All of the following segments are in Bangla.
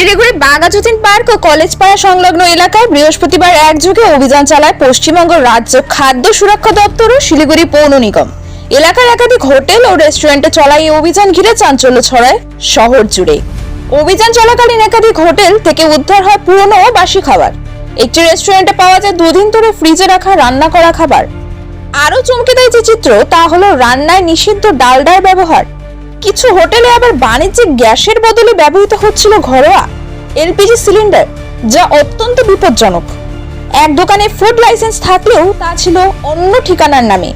শিলিগুড়ি বাগাজুদ্দিন পার্ক ও কলেজ পাড়া সংলগ্ন এলাকায় বৃহস্পতিবার একযোগে অভিযান চালায় পশ্চিমবঙ্গ রাজ্য খাদ্য সুরক্ষা দপ্তর ও শিলিগুড়ি পৌর নিগম। এলাকার একাধিক হোটেল ও রেস্টুরেন্টে চলা এই অভিযান ঘিরে চাঞ্চল্য ছড়ায় শহর জুড়ে। অভিযান চলাকালীন একাধিক হোটেল থেকে উদ্ধার হয় পুরনো ও বাসি খাবার। একটি রেস্টুরেন্টে পাওয়া যায় দুদিন ধরে ফ্রিজে রাখা রান্না করা খাবার। আরও চমকে দেয় যে চিত্র, তা হলো রান্নায় নিষিদ্ধ ডালডার ব্যবহার। কিছু হোটেলে আবার বাণিজ্যিক গ্যাসের বদলে ব্যবহৃত হচ্ছিল ঘরোয়া এলপিজি সিলিন্ডার, যা অত্যন্ত বিপজ্জনক। এক দোকানে ফুড লাইসেন্স থাকলেও তা ছিল অন্য ঠিকানার নামে।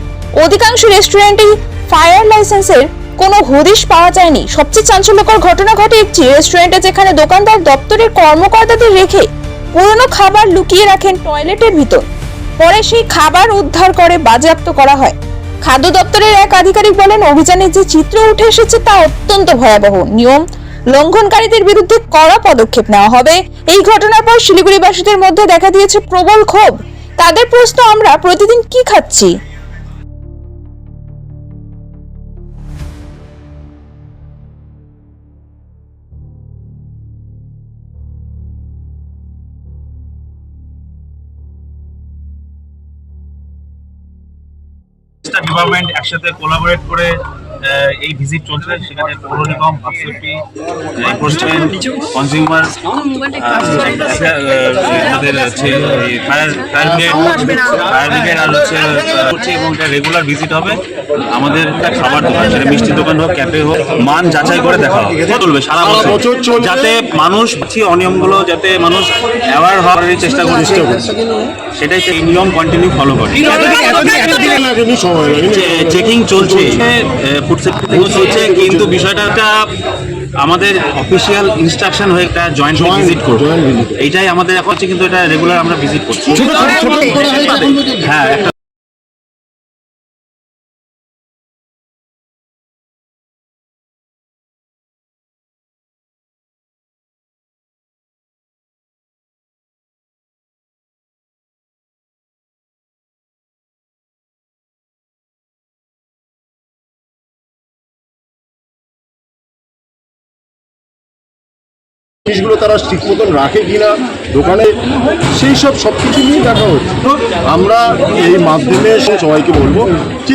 অধিকাংশ রেস্টুরেন্টেই ফায়ার লাইসেন্সের কোনো হদিশ পাওয়া যায়নি। সবচেয়ে চাঞ্চল্যকর ঘটনা ঘটে একটি রেস্টুরেন্টে যেখানে দোকানদার দপ্তরের কর্মকর্তাদের রেখে পুরনো খাবার লুকিয়ে রাখেন টয়লেটের ভিতর। পরে সেই খাবার উদ্ধার করে বাজেয়াপ্ত করা হয়। খাদ্য দপ্তরের এক আধিকারিক বলেন অভিযানের যে চিত্র উঠে এসেছে তা অত্যন্ত ভয়াবহ। নিয়ম, লঙ্ঘনকারীদের বিরুদ্ধে কড়া পদক্ষেপ নেওয়া হবে। এই ঘটনার পর শিলিগুড়িবাসীদের মধ্যে দেখা দিয়েছে প্রবল ক্ষোভ। তাদের প্রশ্ন, আমরা প্রতিদিন কি খাচ্ছি? পাঁচটা ডিপার্টমেন্ট একসাথে কোলাবোরেট করে এই ভিজিট চলছে সেখানে পৌর নিগম এনফোর্সমেন্ট কনজিউমার আমাদের হচ্ছে fire fire brigade fire brigade আর হচ্ছে করছে এবং এটা রেগুলার ভিজিট হবে। আমাদের খাবার দোকান সেটা মিষ্টি দোকান হোক ক্যাফে হোক মান যাচাই করে দেখা হবে। চলবে সারা বছর? যাতে মানুষ অনিয়মগুলো যাতে মানুষ অ্যাওয়ার হওয়ার চেষ্টা করছে সেটাই এই নিয়ম কন্টিনিউ ফলো করে। চেকিং চলছে ফুড সেফটি চলছে কিন্তু বিষয়টা একটা আমাদের অফিসিয়াল ইনস্ট্রাকশন হয়ে একটা জয়েন্ট ভিজিট করব। এইটাই আমাদের এখন হচ্ছে কিন্তু এটা রেগুলার আমরা ভিজিট করছি। হ্যাঁ জিনিসগুলো তারা ঠিক মতন রাখে কিনা, দোকানে সেই সব সবকিছু নিয়ে দেখা হচ্ছে। আমরা এই মাধ্যমে সবাইকে বলব যে